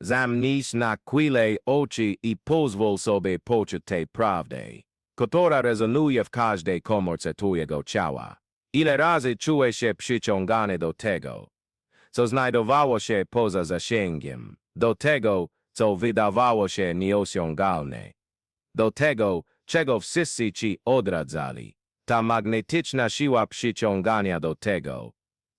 Zamknij na chwilę oczy i pozwól sobie poczuć tej prawdy, która rezonuje w każdej komórce twojego ciała. Ile razy czułeś się przyciągany do tego, co znajdowało się poza zasięgiem, do tego, co wydawało się nieosiągalne, do tego, czego wszyscy ci odradzali. Ta magnetyczna siła przyciągania do tego,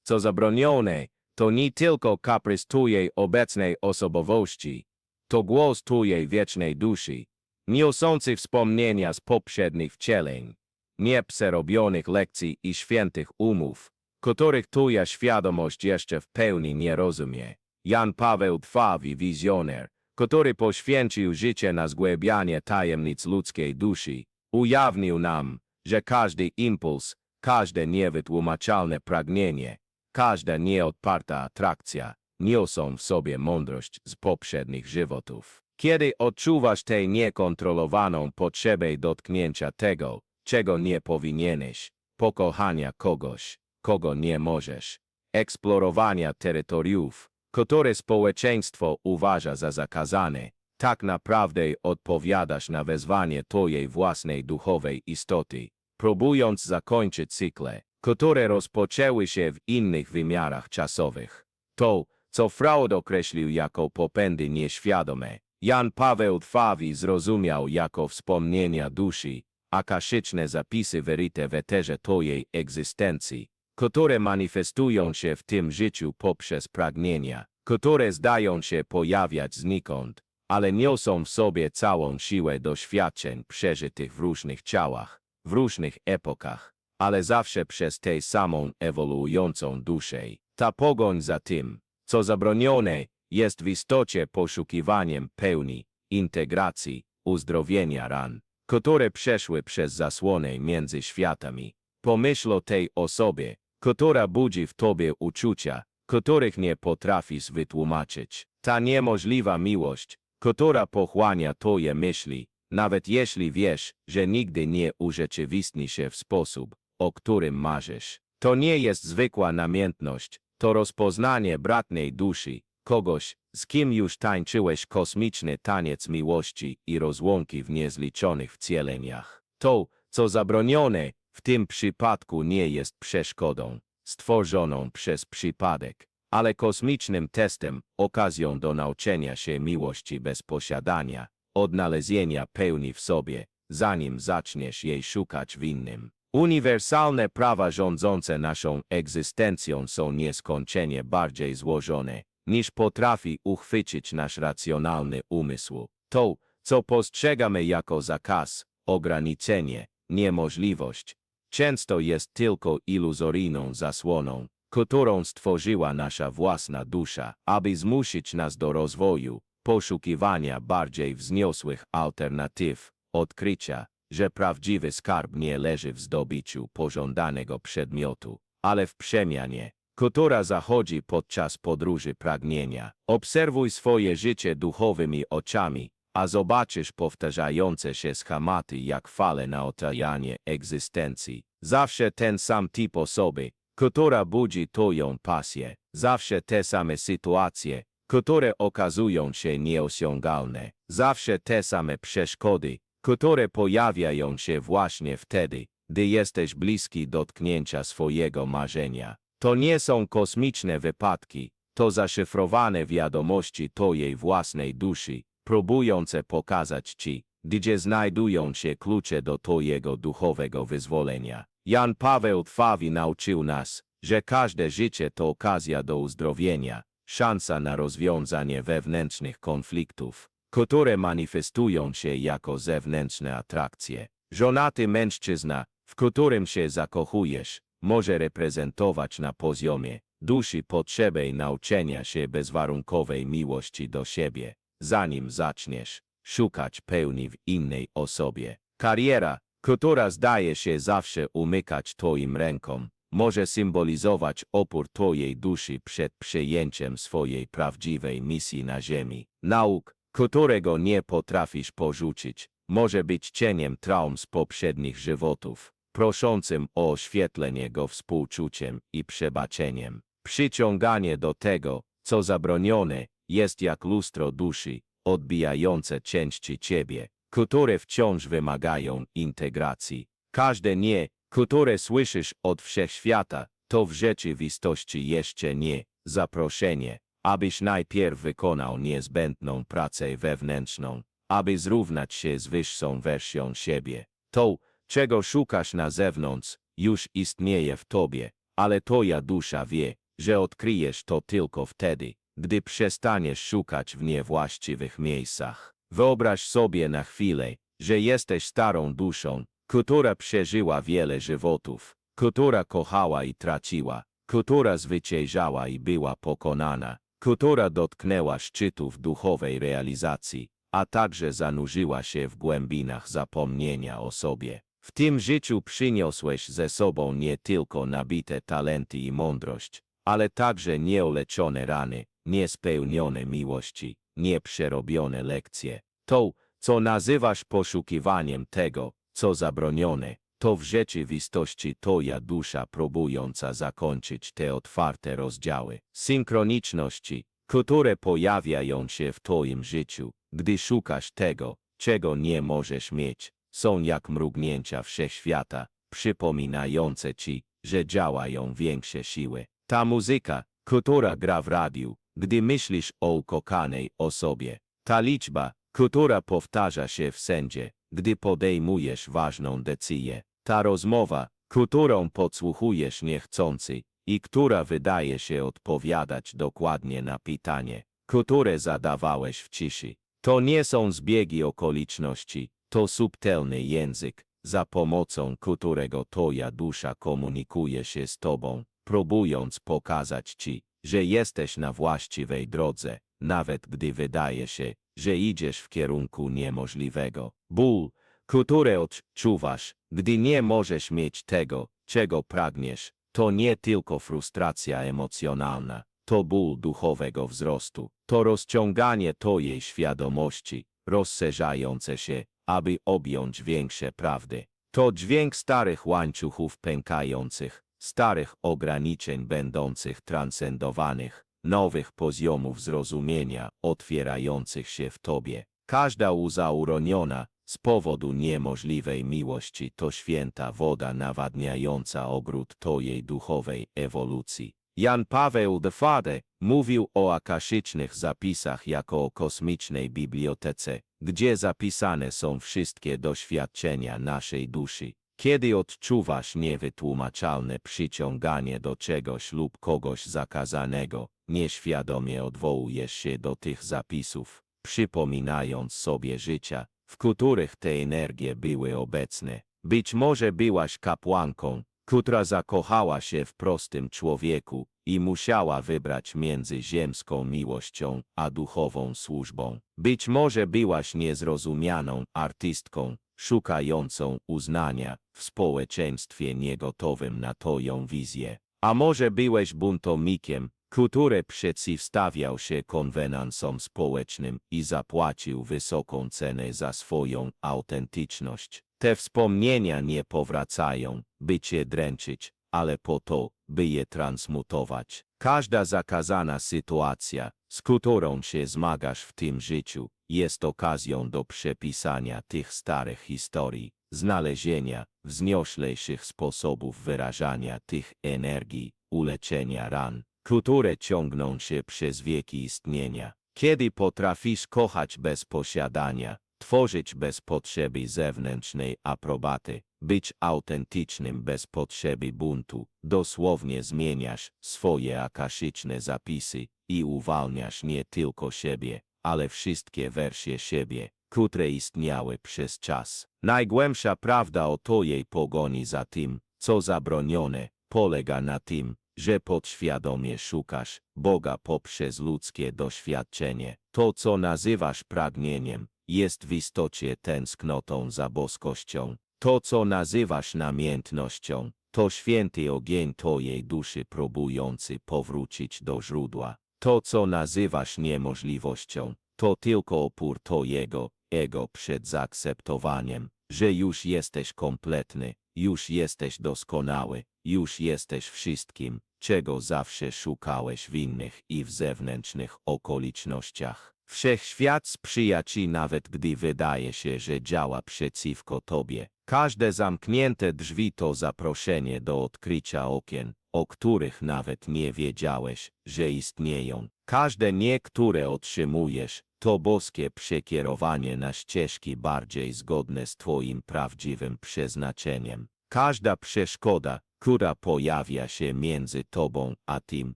co zabronione, to nie tylko kaprys twojej obecnej osobowości, to głos twojej wiecznej duszy, niosący wspomnienia z poprzednich wcieleń, nieprzerobionych lekcji i świętych umów, których twoja świadomość jeszcze w pełni nie rozumie. Jan Paweł II wizjoner, który poświęcił życie na zgłębianie tajemnic ludzkiej duszy, ujawnił nam, że każdy impuls, każde niewytłumaczalne pragnienie, każda nieodparta atrakcja niosą w sobie mądrość z poprzednich żywotów. Kiedy odczuwasz tę niekontrolowaną potrzebę dotknięcia tego, czego nie powinieneś, pokochania kogoś, kogo nie możesz, eksplorowania terytoriów, które społeczeństwo uważa za zakazane, tak naprawdę odpowiadasz na wezwanie twojej własnej duchowej istoty, próbując zakończyć cykle, które rozpoczęły się w innych wymiarach czasowych. To, co Freud określił jako popędy nieświadome, Jan Paweł II zrozumiał jako wspomnienia duszy, akaszyczne zapisy wyryte w eterze twojej egzystencji, które manifestują się w tym życiu poprzez pragnienia, które zdają się pojawiać znikąd, ale niosą w sobie całą siłę doświadczeń przeżytych w różnych ciałach, w różnych epokach, ale zawsze przez tę samą ewoluującą duszę. Ta pogoń za tym, co zabronione, jest w istocie poszukiwaniem pełni, integracji, uzdrowienia ran, które przeszły przez zasłonę między światami. Pomyśl o tej osobie, która budzi w tobie uczucia, których nie potrafisz wytłumaczyć. Ta niemożliwa miłość, która pochłania twoje myśli, nawet jeśli wiesz, że nigdy nie urzeczywistni się w sposób, o którym marzysz. To nie jest zwykła namiętność, to rozpoznanie bratnej duszy, kogoś, z kim już tańczyłeś kosmiczny taniec miłości i rozłąki w niezliczonych wcieleniach. To, co zabronione, w tym przypadku nie jest przeszkodą, stworzoną przez przypadek, ale kosmicznym testem, okazją do nauczenia się miłości bez posiadania, odnalezienia pełni w sobie, zanim zaczniesz jej szukać w innym. Uniwersalne prawa rządzące naszą egzystencją są nieskończenie bardziej złożone, niż potrafi uchwycić nasz racjonalny umysł. To, co postrzegamy jako zakaz, ograniczenie, niemożliwość, często jest tylko iluzoryjną zasłoną, którą stworzyła nasza własna dusza, aby zmusić nas do rozwoju, poszukiwania bardziej wzniosłych alternatyw, odkrycia, że prawdziwy skarb nie leży w zdobyciu pożądanego przedmiotu, ale w przemianie, która zachodzi podczas podróży pragnienia. Obserwuj swoje życie duchowymi oczami, a zobaczysz powtarzające się schematy jak fale na otajanie egzystencji. Zawsze ten sam typ osoby, która budzi twoją pasję. Zawsze te same sytuacje, które okazują się nieosiągalne. Zawsze te same przeszkody, które pojawiają się właśnie wtedy, gdy jesteś bliski dotknięcia swojego marzenia. To nie są kosmiczne wypadki, to zaszyfrowane wiadomości twojej własnej duszy, próbujące pokazać ci, gdzie znajdują się klucze do twojego duchowego wyzwolenia. Jan Paweł II nauczył nas, że każde życie to okazja do uzdrowienia, szansa na rozwiązanie wewnętrznych konfliktów, które manifestują się jako zewnętrzne atrakcje. Żonaty mężczyzna, w którym się zakochujesz, może reprezentować na poziomie duszy potrzebę nauczenia się bezwarunkowej miłości do siebie, zanim zaczniesz szukać pełni w innej osobie. Kariera, która zdaje się zawsze umykać twoim rękom, może symbolizować opór twojej duszy przed przyjęciem swojej prawdziwej misji na ziemi. Nauk, którego nie potrafisz porzucić, może być cieniem traum z poprzednich żywotów, proszącym o oświetlenie go współczuciem i przebaczeniem. Przyciąganie do tego, co zabronione, jest jak lustro duszy, odbijające części ciebie, które wciąż wymagają integracji. Każde nie, które słyszysz od wszechświata, to w rzeczywistości jeszcze nie zaproszenie, abyś najpierw wykonał niezbędną pracę wewnętrzną, aby zrównać się z wyższą wersją siebie. To, czego szukasz na zewnątrz, już istnieje w tobie, ale twoja dusza wie, że odkryjesz to tylko wtedy, gdy przestaniesz szukać w niewłaściwych miejscach. Wyobraź sobie na chwilę, że jesteś starą duszą, która przeżyła wiele żywotów, która kochała i traciła, która zwyciężała i była pokonana, która dotknęła szczytów duchowej realizacji, a także zanurzyła się w głębinach zapomnienia o sobie. W tym życiu przyniosłeś ze sobą nie tylko nabite talenty i mądrość, ale także nieoleczone rany, niespełnione miłości, nieprzerobione lekcje. To, co nazywasz poszukiwaniem tego, co zabronione, to w rzeczywistości twoja dusza próbująca zakończyć te otwarte rozdziały. Synchroniczności, które pojawiają się w twoim życiu, gdy szukasz tego, czego nie możesz mieć, są jak mrugnięcia wszechświata, przypominające ci, że działają większe siły. Ta muzyka, która gra w radiu, gdy myślisz o ukochanej osobie, ta liczba, która powtarza się wszędzie, gdy podejmujesz ważną decyzję, ta rozmowa, którą podsłuchujesz niechcący i która wydaje się odpowiadać dokładnie na pytanie, które zadawałeś w ciszy. To nie są zbiegi okoliczności, to subtelny język, za pomocą którego twoja dusza komunikuje się z tobą, próbując pokazać ci, że jesteś na właściwej drodze, nawet gdy wydaje się, że idziesz w kierunku niemożliwego. Ból, który odczuwasz, gdy nie możesz mieć tego, czego pragniesz, to nie tylko frustracja emocjonalna, to ból duchowego wzrostu, to rozciąganie twojej świadomości, rozszerzające się, aby objąć większe prawdy. To dźwięk starych łańcuchów pękających, starych ograniczeń będących transcendowanych, nowych poziomów zrozumienia otwierających się w tobie. Każda łza uroniona z powodu niemożliwej miłości to święta woda nawadniająca ogród twojej duchowej ewolucji. Jan Paweł II mówił o akaszycznych zapisach jako o kosmicznej bibliotece, gdzie zapisane są wszystkie doświadczenia naszej duszy. Kiedy odczuwasz niewytłumaczalne przyciąganie do czegoś lub kogoś zakazanego, nieświadomie odwołujesz się do tych zapisów, przypominając sobie życia, w których te energie były obecne. Być może byłaś kapłanką, która zakochała się w prostym człowieku i musiała wybrać między ziemską miłością a duchową służbą. Być może byłaś niezrozumianą artystką, szukającą uznania w społeczeństwie niegotowym na twoją wizję. A może byłeś buntomikiem, który przeciwstawiał się konwenansom społecznym i zapłacił wysoką cenę za swoją autentyczność. Te wspomnienia nie powracają, by cię dręczyć, ale po to, by je transmutować. Każda zakazana sytuacja, z którą się zmagasz w tym życiu, jest okazją do przepisania tych starych historii, znalezienia wznioślejszych sposobów wyrażania tych energii, uleczenia ran, które ciągną się przez wieki istnienia. Kiedy potrafisz kochać bez posiadania, tworzyć bez potrzeby zewnętrznej aprobaty, być autentycznym bez potrzeby buntu, dosłownie zmieniasz swoje akaszyczne zapisy i uwalniasz nie tylko siebie, ale wszystkie wersje siebie, które istniały przez czas. Najgłębsza prawda o twojej pogoni za tym, co zabronione, polega na tym, że podświadomie szukasz Boga poprzez ludzkie doświadczenie. To, co nazywasz pragnieniem, jest w istocie tęsknotą za boskością. To, co nazywasz namiętnością, to święty ogień twojej duszy próbujący powrócić do źródła. To, co nazywasz niemożliwością, to tylko opór twojego ego przed zaakceptowaniem, że już jesteś kompletny, już jesteś doskonały, już jesteś wszystkim, czego zawsze szukałeś w innych i w zewnętrznych okolicznościach. Wszechświat sprzyja ci nawet gdy wydaje się, że działa przeciwko tobie. Każde zamknięte drzwi to zaproszenie do odkrycia okien, o których nawet nie wiedziałeś, że istnieją. Każde nie, które otrzymujesz, to boskie przekierowanie na ścieżki bardziej zgodne z Twoim prawdziwym przeznaczeniem. Każda przeszkoda, która pojawia się między Tobą a tym,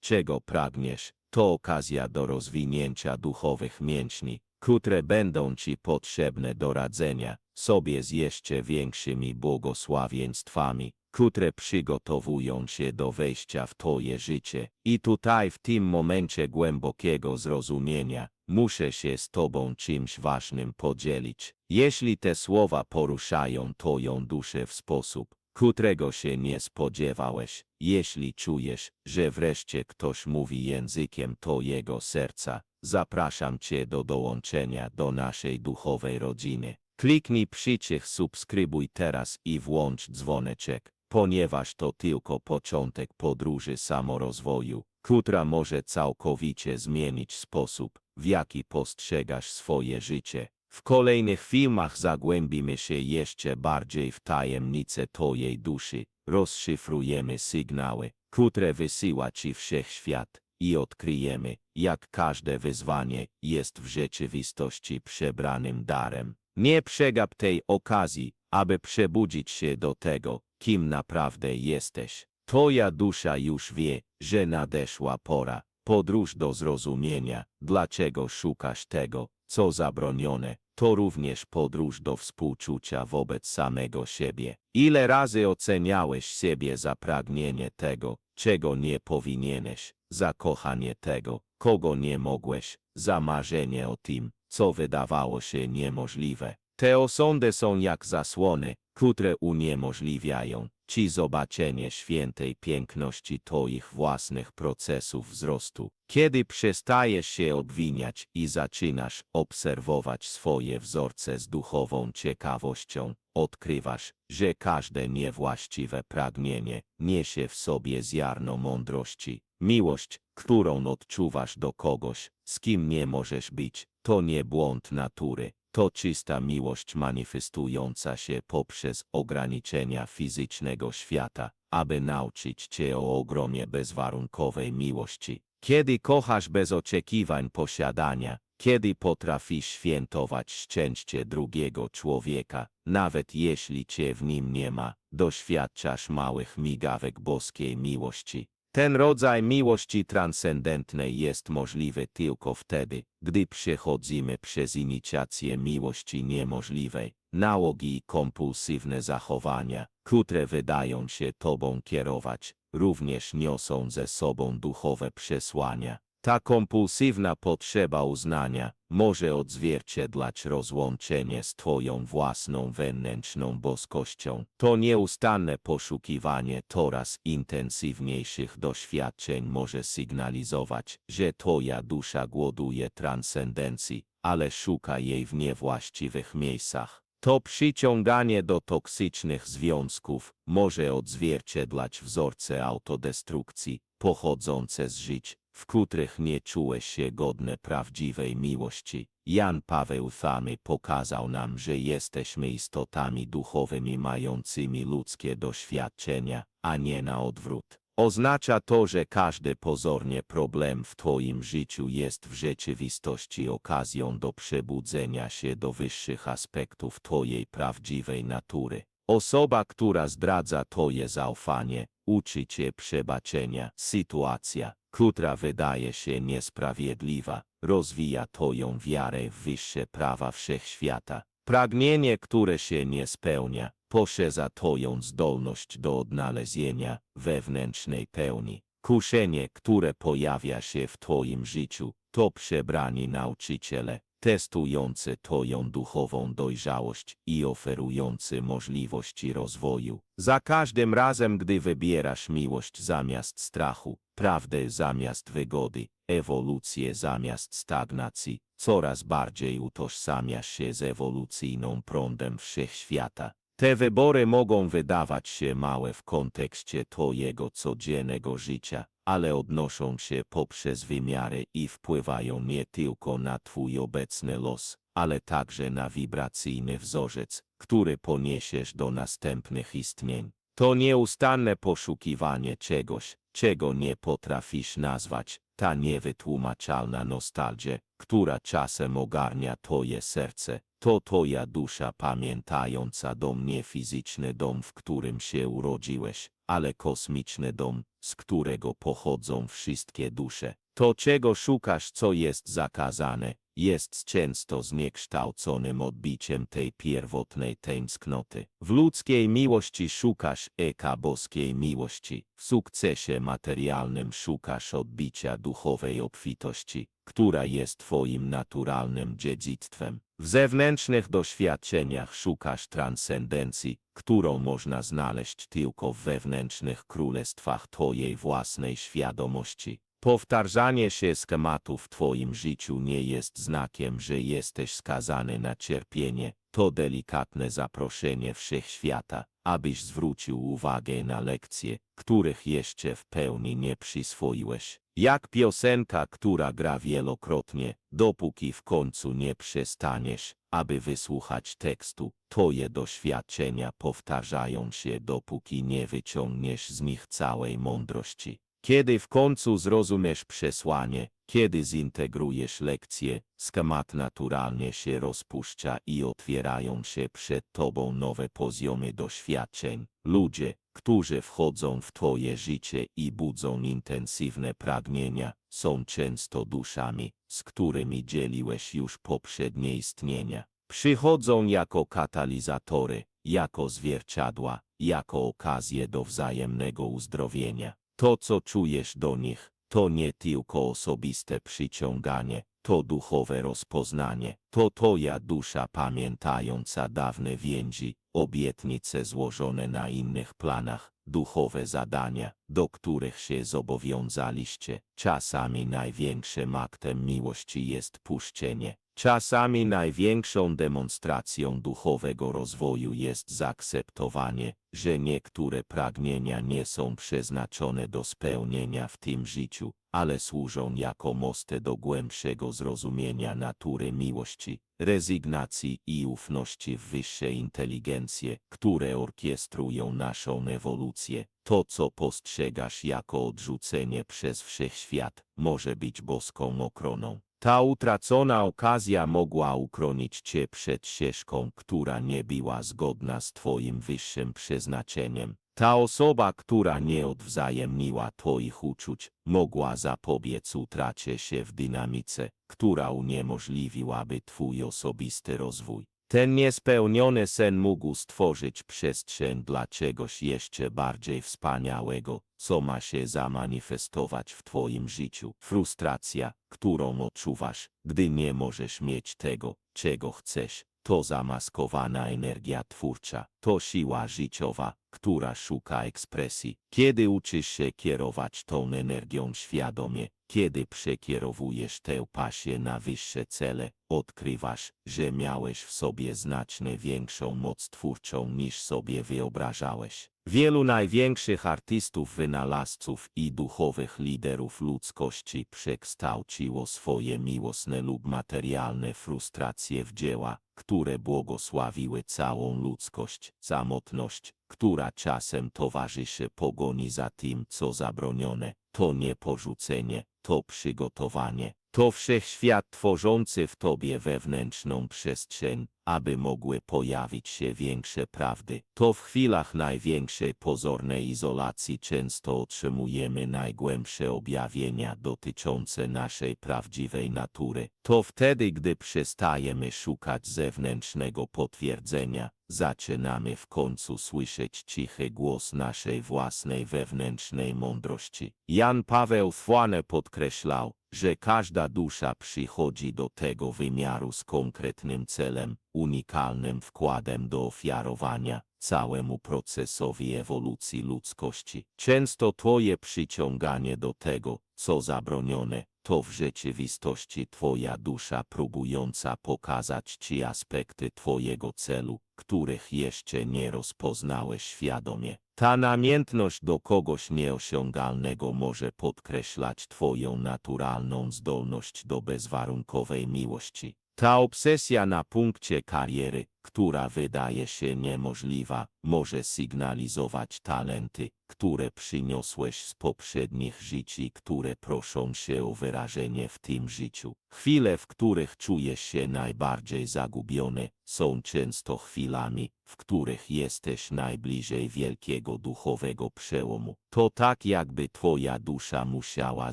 czego pragniesz, to okazja do rozwinięcia duchowych mięśni, które będą Ci potrzebne do radzenia sobie z jeszcze większymi błogosławieństwami, które przygotowują Cię do wejścia w Twoje życie. I tutaj w tym momencie głębokiego zrozumienia, muszę się z Tobą czymś ważnym podzielić. Jeśli te słowa poruszają Twoją duszę w sposób, którego się nie spodziewałeś, jeśli czujesz, że wreszcie ktoś mówi językiem Twojego serca, zapraszam Cię do dołączenia do naszej duchowej rodziny. Kliknij przycisk subskrybuj teraz i włącz dzwoneczek, ponieważ to tylko początek podróży samorozwoju, która może całkowicie zmienić sposób, w jaki postrzegasz swoje życie. W kolejnych filmach zagłębimy się jeszcze bardziej w tajemnice Twojej duszy, rozszyfrujemy sygnały, które wysyła Ci wszechświat i odkryjemy, jak każde wyzwanie jest w rzeczywistości przebranym darem. Nie przegap tej okazji, aby przebudzić się do tego, kim naprawdę jesteś. Twoja dusza już wie, że nadeszła pora, podróż do zrozumienia, dlaczego szukasz tego, co zabronione, to również podróż do współczucia wobec samego siebie. Ile razy oceniałeś siebie za pragnienie tego, czego nie powinieneś, za kochanie tego, kogo nie mogłeś, za marzenie o tym, co wydawało się niemożliwe. Te osądy są jak zasłony, które uniemożliwiają ci zobaczenie świętej piękności Twoich własnych procesów wzrostu. Kiedy przestajesz się obwiniać i zaczynasz obserwować swoje wzorce z duchową ciekawością, odkrywasz, że każde niewłaściwe pragnienie niesie w sobie ziarno mądrości. Miłość, którą odczuwasz do kogoś, z kim nie możesz być, to nie błąd natury, to czysta miłość manifestująca się poprzez ograniczenia fizycznego świata, aby nauczyć cię o ogromie bezwarunkowej miłości. Kiedy kochasz bez oczekiwań posiadania, kiedy potrafisz świętować szczęście drugiego człowieka, nawet jeśli cię w nim nie ma, doświadczasz małych migawek boskiej miłości. Ten rodzaj miłości transcendentnej jest możliwy tylko wtedy, gdy przechodzimy przez inicjację miłości niemożliwej, nałogi i kompulsywne zachowania, które wydają się Tobą kierować, również niosą ze sobą duchowe przesłania. Ta kompulsywna potrzeba uznania może odzwierciedlać rozłączenie z Twoją własną wewnętrzną boskością. To nieustanne poszukiwanie coraz intensywniejszych doświadczeń może sygnalizować, że Twoja dusza głoduje transcendencji, ale szuka jej w niewłaściwych miejscach. To przyciąganie do toksycznych związków może odzwierciedlać wzorce autodestrukcji pochodzące z żyć, w których nie czułeś się godne prawdziwej miłości. Jan Paweł Famy pokazał nam, że jesteśmy istotami duchowymi mającymi ludzkie doświadczenia, a nie na odwrót. Oznacza to, że każdy pozornie problem w Twoim życiu jest w rzeczywistości okazją do przebudzenia się do wyższych aspektów Twojej prawdziwej natury. Osoba, która zdradza Twoje zaufanie, uczy Cię przebaczenia. Sytuacja, która wydaje się niesprawiedliwa, rozwija Twoją wiarę w wyższe prawa wszechświata. Pragnienie, które się nie spełnia, poszerza Twoją zdolność do odnalezienia wewnętrznej pełni. Kuszenie, które pojawia się w Twoim życiu, to przebrani nauczyciele, testujący Twoją duchową dojrzałość i oferujący możliwości rozwoju. Za każdym razem, gdy wybierasz miłość zamiast strachu, prawdę zamiast wygody, ewolucję zamiast stagnacji, coraz bardziej utożsamiasz się z ewolucyjną prądem wszechświata. Te wybory mogą wydawać się małe w kontekście twojego codziennego życia, ale odnoszą się poprzez wymiary i wpływają nie tylko na twój obecny los, ale także na wibracyjny wzorzec, który poniesiesz do następnych istnień. To nieustanne poszukiwanie czegoś, czego nie potrafisz nazwać, ta niewytłumaczalna nostalgia, która czasem ogarnia twoje serce, to twoja dusza pamiętająca dom nie fizyczny dom, w którym się urodziłeś, ale kosmiczny dom, z którego pochodzą wszystkie dusze. To czego szukasz, co jest zakazane, jest często zniekształconym odbiciem tej pierwotnej tęsknoty. W ludzkiej miłości szukasz eka boskiej miłości, w sukcesie materialnym szukasz odbicia duchowej obfitości, która jest twoim naturalnym dziedzictwem. W zewnętrznych doświadczeniach szukasz transcendencji, którą można znaleźć tylko w wewnętrznych królestwach twojej własnej świadomości. Powtarzanie się schematów w Twoim życiu nie jest znakiem, że jesteś skazany na cierpienie. To delikatne zaproszenie wszechświata, abyś zwrócił uwagę na lekcje, których jeszcze w pełni nie przyswoiłeś. Jak piosenka, która gra wielokrotnie, dopóki w końcu nie przestaniesz, aby wysłuchać tekstu, Twoje doświadczenia powtarzają się, dopóki nie wyciągniesz z nich całej mądrości. Kiedy w końcu zrozumiesz przesłanie, kiedy zintegrujesz lekcje, schemat naturalnie się rozpuszcza i otwierają się przed tobą nowe poziomy doświadczeń. Ludzie, którzy wchodzą w twoje życie i budzą intensywne pragnienia, są często duszami, z którymi dzieliłeś już poprzednie istnienia. Przychodzą jako katalizatory, jako zwierciadła, jako okazje do wzajemnego uzdrowienia. To, co czujesz do nich, to nie tylko osobiste przyciąganie, to duchowe rozpoznanie, to twoja dusza pamiętająca dawne więzi, obietnice złożone na innych planach, duchowe zadania, do których się zobowiązaliście. Czasami największym aktem miłości jest puszczenie, Czasami największą demonstracją duchowego rozwoju jest zaakceptowanie, że niektóre pragnienia nie są przeznaczone do spełnienia w tym życiu, ale służą jako mosty do głębszego zrozumienia natury miłości, rezygnacji i ufności w wyższe inteligencje, które orkiestrują naszą ewolucję. To, co postrzegasz jako odrzucenie przez wszechświat, może być boską ochroną. Ta utracona okazja mogła uchronić cię przed ścieżką, która nie była zgodna z twoim wyższym przeznaczeniem. Ta osoba, która nie odwzajemniła twoich uczuć, mogła zapobiec utracie się w dynamice, która uniemożliwiłaby twój osobisty rozwój. Ten niespełniony sen mógł stworzyć przestrzeń dla czegoś jeszcze bardziej wspaniałego, co ma się zamanifestować w Twoim życiu. Frustracja, którą odczuwasz, gdy nie możesz mieć tego, czego chcesz, to zamaskowana energia twórcza, to siła życiowa, która szuka ekspresji. Kiedy uczysz się kierować tą energią świadomie, kiedy przekierowujesz tę pasję na wyższe cele, odkrywasz, że miałeś w sobie znacznie większą moc twórczą niż sobie wyobrażałeś. Wielu największych artystów, wynalazców i duchowych liderów ludzkości przekształciło swoje miłosne lub materialne frustracje w dzieła, które błogosławiły całą ludzkość. Samotność, która czasem towarzyszy pogoni za tym, co zabronione, to nie porzucenie, to przygotowanie, to wszechświat tworzący w tobie wewnętrzną przestrzeń, aby mogły pojawić się większe prawdy. To w chwilach największej pozornej izolacji często otrzymujemy najgłębsze objawienia dotyczące naszej prawdziwej natury. To wtedy, gdy przestajemy szukać zewnętrznego potwierdzenia, zaczynamy w końcu słyszeć cichy głos naszej własnej wewnętrznej mądrości. Jan Paweł Fłane podkreślał, że każda dusza przychodzi do tego wymiaru z konkretnym celem, unikalnym wkładem do ofiarowania całemu procesowi ewolucji ludzkości. Często twoje przyciąganie do tego, co zabronione, to w rzeczywistości Twoja dusza próbująca pokazać Ci aspekty Twojego celu, których jeszcze nie rozpoznałeś świadomie. Ta namiętność do kogoś nieosiągalnego może podkreślać Twoją naturalną zdolność do bezwarunkowej miłości. Ta obsesja na punkcie kariery, która wydaje się niemożliwa, może sygnalizować talenty, które przyniosłeś z poprzednich żyć i które proszą się o wyrażenie w tym życiu. Chwile, w których czujesz się najbardziej zagubiony, są często chwilami, w których jesteś najbliżej wielkiego duchowego przełomu. To tak jakby twoja dusza musiała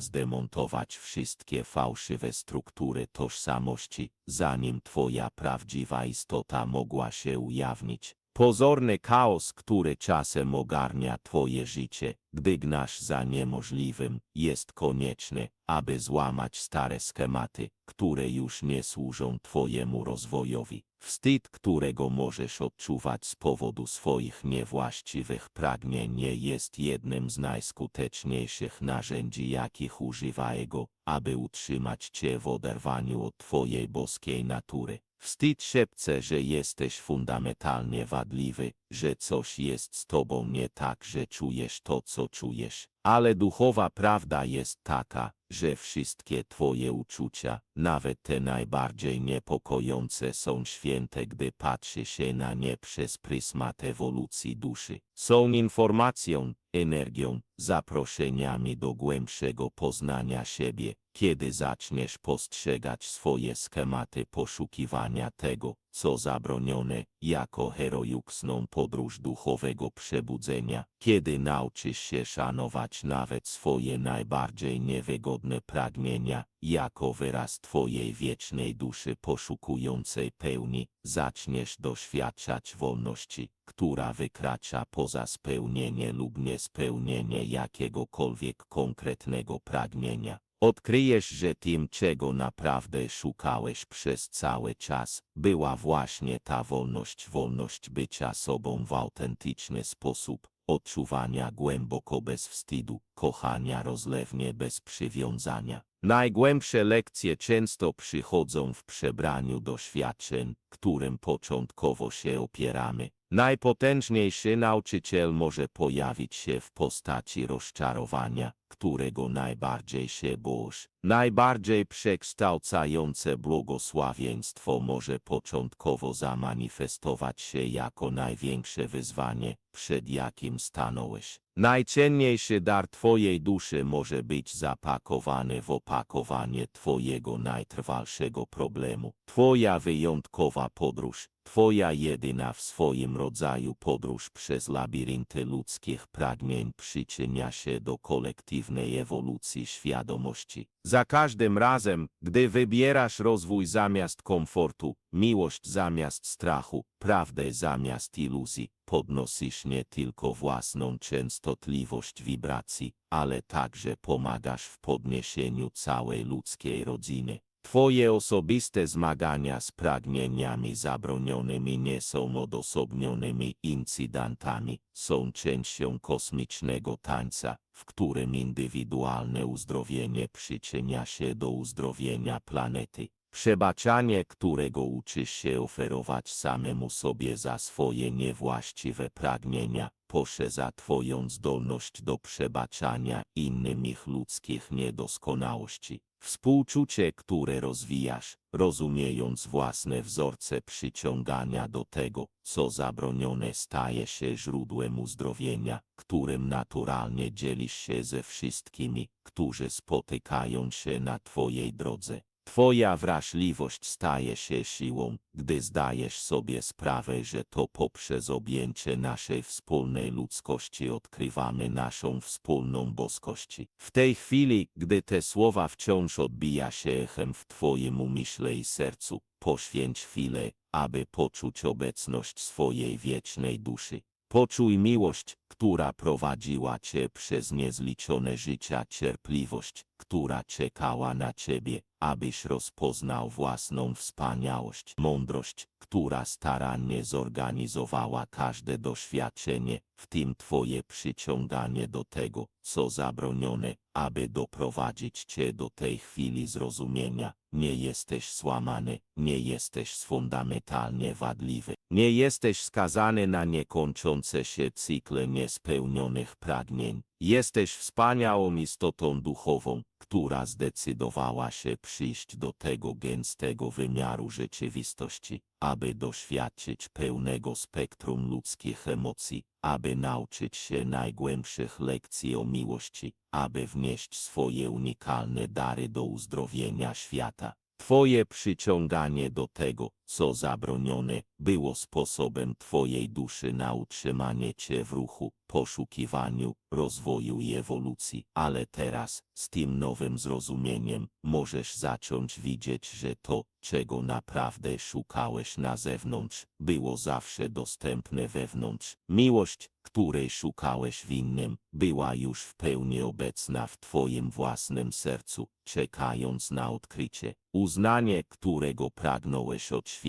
zdemontować wszystkie fałszywe struktury tożsamości, zanim twoja prawdziwa istota mogła się ujawnić. Pozorny chaos, który czasem ogarnia twoje życie, gdy gnasz za niemożliwym, jest konieczny, aby złamać stare schematy, które już nie służą twojemu rozwojowi. Wstyd, którego możesz odczuwać z powodu swoich niewłaściwych pragnień, nie jest jednym z najskuteczniejszych narzędzi, jakich używa ego, aby utrzymać cię w oderwaniu od twojej boskiej natury. Wstyd szepce, że jesteś fundamentalnie wadliwy, że coś jest z tobą nie tak, że czujesz to, co czujesz. Ale duchowa prawda jest taka, że wszystkie twoje uczucia, nawet te najbardziej niepokojące, są święte, gdy patrzy się na nie przez pryzmat ewolucji duszy. Są informacją, energią, zaproszeniami do głębszego poznania siebie, kiedy zaczniesz postrzegać swoje schematy poszukiwania tego, co zabronione, jako heroiczną podróż duchowego przebudzenia, kiedy nauczysz się szanować nawet swoje najbardziej niewygodne pragnienia, jako wyraz Twojej wiecznej duszy poszukującej pełni, zaczniesz doświadczać wolności, która wykracza poza spełnienie lub niespełnienie jakiegokolwiek konkretnego pragnienia. Odkryjesz, że tym, czego naprawdę szukałeś przez cały czas, była właśnie ta wolność, wolność bycia sobą w autentyczny sposób, odczuwania głęboko bez wstydu, kochania rozlewnie bez przywiązania. Najgłębsze lekcje często przychodzą w przebraniu doświadczeń, którym początkowo się opieramy. Najpotężniejszy nauczyciel może pojawić się w postaci rozczarowania, którego najbardziej się boisz. Najbardziej przekształcające błogosławieństwo może początkowo zamanifestować się jako największe wyzwanie, przed jakim stanąłeś. Najcenniejszy dar Twojej duszy może być zapakowany w opakowanie Twojego najtrwalszego problemu. Twoja wyjątkowa podróż, Twoja jedyna w swoim rodzaju podróż przez labirynty ludzkich pragnień przyczynia się do kolektywnej ewolucji świadomości. Za każdym razem, gdy wybierasz rozwój zamiast komfortu, miłość zamiast strachu, prawdę zamiast iluzji, podnosisz nie tylko własną częstotliwość wibracji, ale także pomagasz w podniesieniu całej ludzkiej rodziny. Twoje osobiste zmagania z pragnieniami zabronionymi nie są odosobnionymi incydentami, są częścią kosmicznego tańca, w którym indywidualne uzdrowienie przyczynia się do uzdrowienia planety. Przebaczanie, którego uczysz się oferować samemu sobie za swoje niewłaściwe pragnienia, poszerza Twoją zdolność do przebaczania innym ich ludzkich niedoskonałości. Współczucie, które rozwijasz, rozumiejąc własne wzorce przyciągania do tego, co zabronione staje się źródłem uzdrowienia, którym naturalnie dzielisz się ze wszystkimi, którzy spotykają się na Twojej drodze. Twoja wrażliwość staje się siłą, gdy zdajesz sobie sprawę, że to poprzez objęcie naszej wspólnej ludzkości odkrywamy naszą wspólną boskości. W tej chwili, gdy te słowa wciąż odbija się echem w Twoim umyśle i sercu, poświęć chwilę, aby poczuć obecność swojej wiecznej duszy. Poczuj miłość, która prowadziła cię przez niezliczone życia, cierpliwość, która czekała na ciebie, abyś rozpoznał własną wspaniałość, mądrość, która starannie zorganizowała każde doświadczenie, w tym twoje przyciąganie do tego, co zabronione, aby doprowadzić cię do tej chwili zrozumienia. Nie jesteś złamany, nie jesteś fundamentalnie wadliwy, nie jesteś skazany na niekończące się cykle niespełnionych pragnień. Jesteś wspaniałą istotą duchową, która zdecydowała się przyjść do tego gęstego wymiaru rzeczywistości, aby doświadczyć pełnego spektrum ludzkich emocji, aby nauczyć się najgłębszych lekcji o miłości, aby wnieść swoje unikalne dary do uzdrowienia świata. Twoje przyciąganie do tego, co zabronione, było sposobem Twojej duszy na utrzymanie Cię w ruchu, poszukiwaniu, rozwoju i ewolucji. Ale teraz, z tym nowym zrozumieniem, możesz zacząć widzieć, że to, czego naprawdę szukałeś na zewnątrz, było zawsze dostępne wewnątrz. Miłość, której szukałeś w innym, była już w pełni obecna w Twoim własnym sercu, czekając na odkrycie. Uznanie, którego pragnąłeś od świata,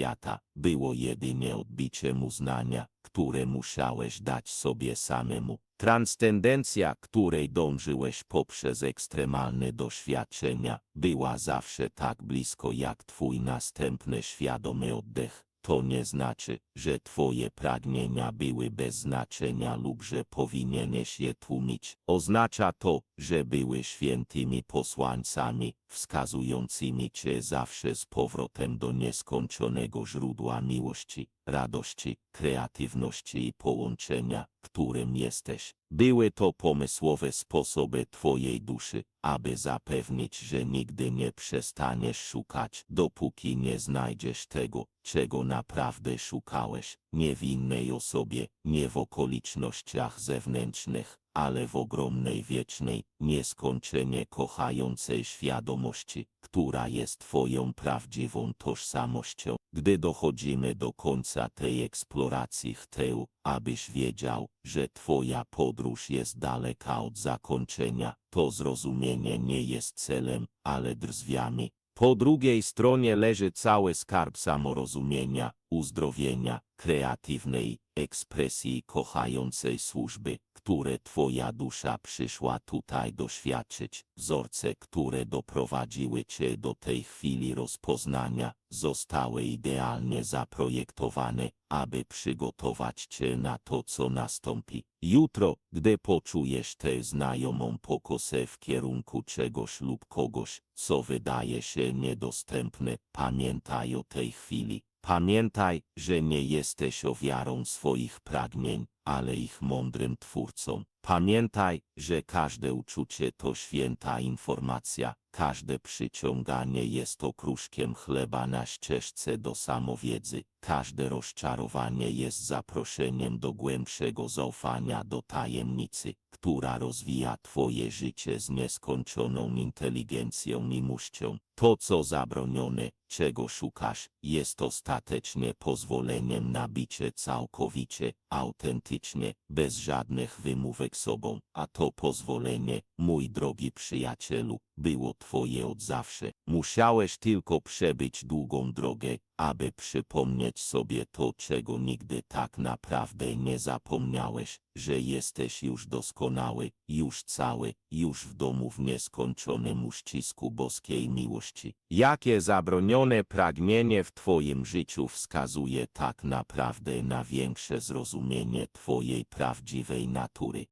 było jedynie odbiciem uznania, które musiałeś dać sobie samemu. Transcendencja, której dążyłeś poprzez ekstremalne doświadczenia, była zawsze tak blisko jak twój następny świadomy oddech. To nie znaczy, że twoje pragnienia były bez znaczenia lub że powinieneś je tłumić. Oznacza to, że były świętymi posłańcami, wskazującymi cię zawsze z powrotem do nieskończonego źródła miłości, radości, kreatywności i połączenia, którym jesteś. Były to pomysłowe sposoby twojej duszy, aby zapewnić, że nigdy nie przestaniesz szukać, dopóki nie znajdziesz tego, czego naprawdę szukałeś, nie w innej osobie, nie w okolicznościach zewnętrznych, ale w ogromnej wiecznej, nieskończenie kochającej świadomości, która jest Twoją prawdziwą tożsamością. Gdy dochodzimy do końca tej eksploracji chcę, abyś wiedział, że Twoja podróż jest daleka od zakończenia. To zrozumienie nie jest celem, ale drzwiami. Po drugiej stronie leży cały skarb samorozumienia, uzdrowienia, kreatywnej ekspresji kochającej służby, które Twoja dusza przyszła tutaj doświadczyć. Wzorce, które doprowadziły Cię do tej chwili rozpoznania, zostały idealnie zaprojektowane, aby przygotować Cię na to, co nastąpi. Jutro, gdy poczujesz tę znajomą pokosę w kierunku czegoś lub kogoś, co wydaje się niedostępne, pamiętaj o tej chwili. Pamiętaj, że nie jesteś ofiarą swoich pragnień, ale ich mądrym twórcą. Pamiętaj, że każde uczucie to święta informacja, każde przyciąganie jest okruszkiem chleba na ścieżce do samowiedzy, każde rozczarowanie jest zaproszeniem do głębszego zaufania do tajemnicy, która rozwija Twoje życie z nieskończoną inteligencją i muścią. To, co zabronione, czego szukasz, jest ostatecznie pozwoleniem na bycie całkowicie, autentycznie, bez żadnych wymówek sobą, a to pozwolenie, mój drogi przyjacielu, było Twoje od zawsze. Musiałeś tylko przebyć długą drogę, aby przypomnieć sobie to, czego nigdy tak naprawdę nie zapomniałeś, że jesteś już doskonały, już cały, już w domu w nieskończonym uścisku boskiej miłości. Jakie zabronione pragnienie w Twoim życiu wskazuje tak naprawdę na większe zrozumienie Twojej prawdziwej natury?